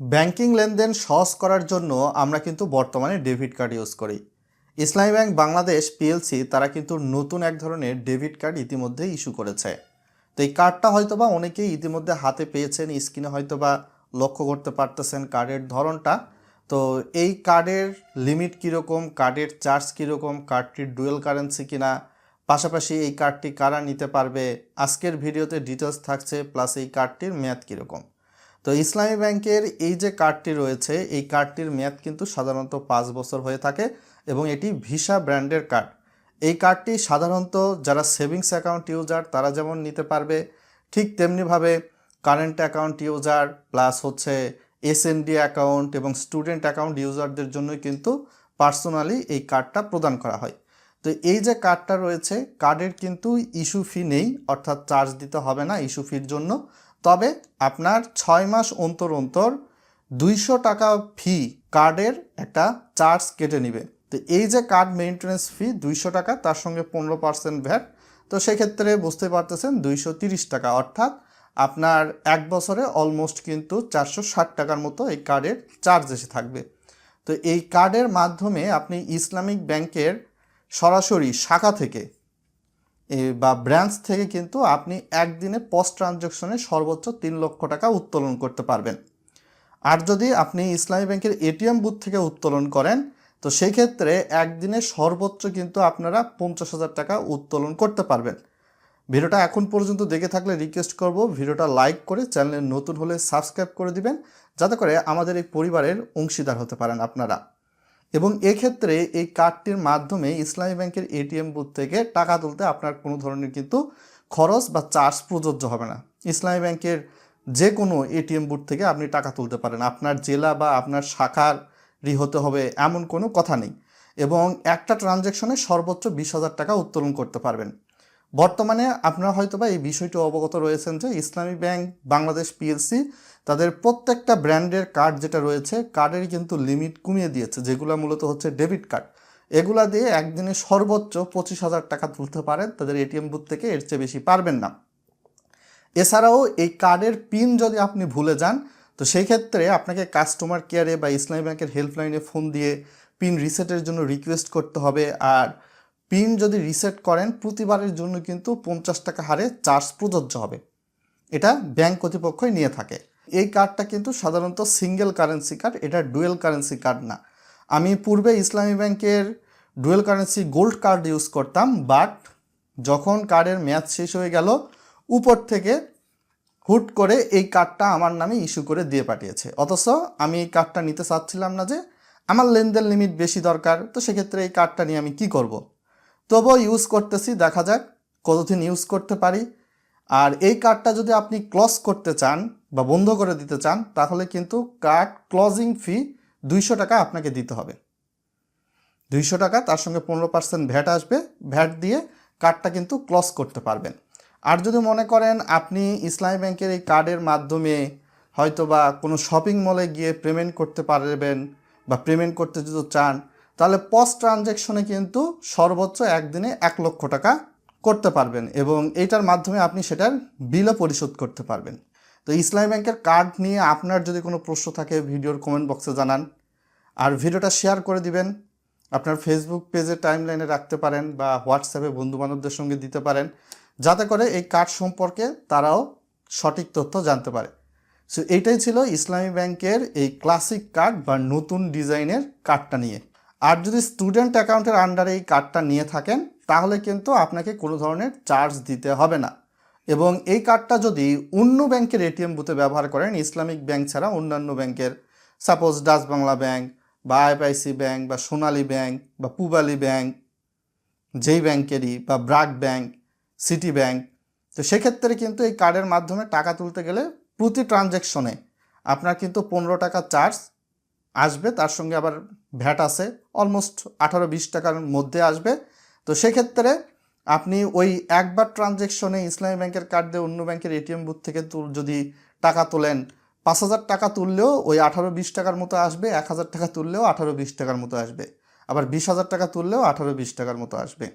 Banking লেনদেন সহজ করার জন্য আমরা কিন্তু বর্তমানে ডেবিট কার্ড ইউজ করি। ইসলামী ব্যাংক বাংলাদেশ পিএলসি তারা কিন্তু নতুন এক ধরনের ডেবিট কার্ড ইতিমধ্যে ইস্যু করেছে। তো এই কার্ডটা হয়তোবা অনেকেই ইতিমধ্যে হাতে পেয়েছেন, স্ক্রিনে হয়তোবা লক্ষ্য করতে পারতেছেন কার্ডের ধরনটা। তো এই কার্ডের লিমিট কীরকম, কার্ডের চার্জ কীরকম, কার্ডটির ডুয়েল কারেন্সি কিনা, পাশাপাশি এই কার্ডটি কারা নিতে পারবে, আজকের ভিডিওতে ডিটেলস থাকছে, প্লাস এই কার্ডটির মেয়াদ কীরকম। তো ইসলামী ব্যাংকের এই যে কার্ডটি রয়েছে, এই কার্ডটির মেয়াদ কিন্তু সাধারণত পাঁচ বছর হয়ে থাকে এবং এটি ভিসা ব্র্যান্ডের কার্ড। এই কার্ডটি সাধারণত যারা সেভিংস অ্যাকাউন্ট ইউজার, তারা যেমন নিতে পারবে, ঠিক তেমনিভাবে কারেন্ট অ্যাকাউন্ট ইউজার প্লাস হচ্ছে এসএনডি অ্যাকাউন্ট এবং স্টুডেন্ট অ্যাকাউন্ট ইউজারদের জন্য কিন্তু পার্সোনালি এই কার্ডটা প্রদান করা হয়। তো এই যে কার্ডটা রয়েছে, কার্ডের কিন্তু ইস্যু ফি নেই, অর্থাৎ চার্জ দিতে হবে না ইস্যু ফির জন্য। তবে আপনার ছয় মাস অন্তর অন্তর দুইশো টাকা ফি কার্ডের একটা চার্জ কেটে নেবে। তো এই যে কার্ড মেনটেন্যান্স ফি দুইশো টাকা, তার সঙ্গে পনেরো পার্সেন্ট ভ্যাট তো সেক্ষেত্রে বুঝতে পারতেছেন দুইশো তিরিশ টাকা। অর্থাৎ আপনার এক বছরে অলমোস্ট কিন্তু চারশো ষাট টাকার মতো এই কার্ডের চার্জ এসে থাকবে। তো এই কার্ডের মাধ্যমে আপনি ইসলামিক ব্যাংকের সরাসরি শাখা থেকে বা ব্রাঞ্চ থেকে কিন্তু আপনি একদিনে পোস্ট ট্রানজ্যাকশনে সর্বোচ্চ তিন লক্ষ টাকা উত্তোলন করতে পারবেন। আর যদি আপনি ইসলামী ব্যাংকের এটিএম বুথ থেকে উত্তোলন করেন, তো সেই ক্ষেত্রে একদিনে সর্বোচ্চ কিন্তু আপনারা পঞ্চাশ হাজার টাকা উত্তোলন করতে পারবেন। ভিডিওটা এখন পর্যন্ত দেখে থাকলে রিকোয়েস্ট করব, ভিডিওটা লাইক করে চ্যানেলে নতুন হলে সাবস্ক্রাইব করে দিবেন, যাতে করে আমাদের এই পরিবারের অংশীদার হতে পারেন আপনারা। এবং এক্ষেত্রে এই কার্ডটির মাধ্যমে ইসলামী ব্যাংকের এটিএম বুথ থেকে টাকা তুলতে আপনার কোনো ধরনের কিন্তু খরচ বা চার্জ প্রযোজ্য হবে না। ইসলামী ব্যাংকের যে কোনো এটিএম বুথ থেকে আপনি টাকা তুলতে পারেন। আপনার জেলা বা আপনার শাখার রি হতে হবে এমন কোনো কথা নেই এবং একটা ট্রানজ্যাকশনে সর্বোচ্চ বিশ হাজার টাকা উত্তোলন করতে পারবেন। বর্তমানে আপনারা হয়তো বা এই বিষয়টি অবগত রয়েছেন যে ইসলামী ব্যাংক, বাংলাদেশ পিএলসি তাদের প্রত্যেকটা ব্র্যান্ডের কার্ড যেটা রয়েছে কার্ডের কিন্তু লিমিট কমিয়ে দিয়েছে, যেগুলো মূলত হচ্ছে ডেবিট কার্ড। এগুলা দিয়ে একদিনে সর্বোচ্চ পঁচিশ হাজার টাকা তুলতে পারেন, তাদের এটিএম বুথ থেকে এর চেয়ে বেশি পারবেন না। এছাড়াও এই কার্ডের পিন যদি আপনি ভুলে যান, তো সেই ক্ষেত্রে আপনাকে কাস্টমার কেয়ারে বা ইসলামী ব্যাংকের হেল্পলাইনে ফোন দিয়ে পিন রিসেটের জন্য রিকোয়েস্ট করতে হবে, আর পিন যদি রিসেট করেন, প্রতিবারের জন্য কিন্তু পঞ্চাশ টাকা হারে চার্জ প্রযোজ্য হবে। এটা ব্যাংক কর্তৃপক্ষই নিয়ে থাকে। এই কার্ডটা কিন্তু সাধারণত সিঙ্গেল কারেন্সি কার্ড এটা ডুয়েল কারেন্সি কার্ড না। আমি পূর্বে ইসলামী ব্যাংকের dual currency gold card use করতাম বাট যখন কার্ডের মেয়াদ শেষ হয়ে গেল, উপর থেকে হুট করে এই কার্ডটা আমার নামে ইস্যু করে দিয়ে পাঠিয়েছে। অথচ আমি এই কার্ডটা নিতে চাচ্ছিলাম না যে আমার লেনদেন লিমিট বেশি দরকার, তো সেক্ষেত্রে এই কার্ডটা নিয়ে আমি কি করব। তবুও ইউজ করতেছি, দেখা যাক কতদিন ইউজ করতে পারি। আর এই কার্ডটা যদি আপনি ক্লজ করতে চান বা বন্ধ করে দিতে চান, তাহলে কিন্তু কার্ড ক্লজিং ফি দুইশো টাকা আপনাকে দিতে হবে। দুইশো টাকা, তার সঙ্গে পনেরো পার্সেন্ট ভ্যাট আসবে। ভ্যাট দিয়ে কার্ডটা কিন্তু ক্লজ করতে পারবেন। আর যদি মনে করেন আপনি ইসলামী ব্যাংকের এই কার্ডের মাধ্যমে হয়তো বা কোনো শপিং মলে গিয়ে পেমেন্ট করতে পারবেন বা পেমেন্ট করতে যদি চান তাহলে পোস্ট ট্রানজ্যাকশনে কিন্তু সর্বোচ্চ একদিনে এক লক্ষ টাকা করতে পারবেন এবং এইটার মাধ্যমে আপনি সেটার বিলও পরিশোধ করতে পারবেন। তো ইসলামী ব্যাংকের কার্ড নিয়ে আপনার যদি কোনো প্রশ্ন থাকে, ভিডিওর কমেন্ট বক্সে জানান। আর ভিডিওটা শেয়ার করে দিবেন। আপনার ফেসবুক পেজে টাইমলাইনে রাখতে পারেন বা হোয়াটসঅ্যাপে বন্ধুবান্ধবদের সঙ্গে দিতে পারেন। যাতে করে এই কার্ড সম্পর্কে তারাও সঠিক তথ্য জানতে পারে। সো এইটাই ছিল ইসলামী ব্যাংকের এই ক্লাসিক কার্ড বা নতুন ডিজাইনের কার্ডটা নিয়ে। আর যদি স্টুডেন্ট অ্যাকাউন্টের আন্ডারে এই কার্ডটা নিয়ে থাকেন, তাহলে কিন্তু আপনাকে কোনো ধরনের চার্জ দিতে হবে না। এবং এই কার্ডটা যদি অন্য ব্যাংকের এটিএম বুথে ব্যবহার করেন, ইসলামিক ব্যাংক ছাড়া অন্যান্য ব্যাংকের সাপোজ ডাচ বাংলা ব্যাংক বা আইএফআইসি ব্যাংক বা সোনালী ব্যাংক বা পুবালি ব্যাংক, যেই ব্যাংকেরই বা ব্রাক ব্যাংক, সিটি ব্যাংক, তো সেক্ষেত্রে কিন্তু এই কার্ডের মাধ্যমে টাকা তুলতে গেলে প্রতি ট্রানজ্যাকশনে আপনার কিন্তু পনেরো টাকা চার্জ আসবে, তার সঙ্গে আবার ভ্যাট আছে অলমোস্ট আঠারো বিশ টাকার মধ্যে আসবে। তো সেক্ষেত্রে আপনি ওই একবার ট্রানজ্যাকশনে ইসলামী ব্যাংকের কার্ড দিয়ে অন্য ব্যাংকের এটিএম বুথ থেকে যদি টাকা তোলেন, পাঁচ হাজার টাকা তুললেও ওই আঠারো বিশ টাকার মতো আসবে, এক হাজার টাকা তুললেও আঠারো বিশ টাকার মতো আসবে। আবার বিশ হাজার টাকা তুললেও আঠারো বিশ টাকার মতো আসবে।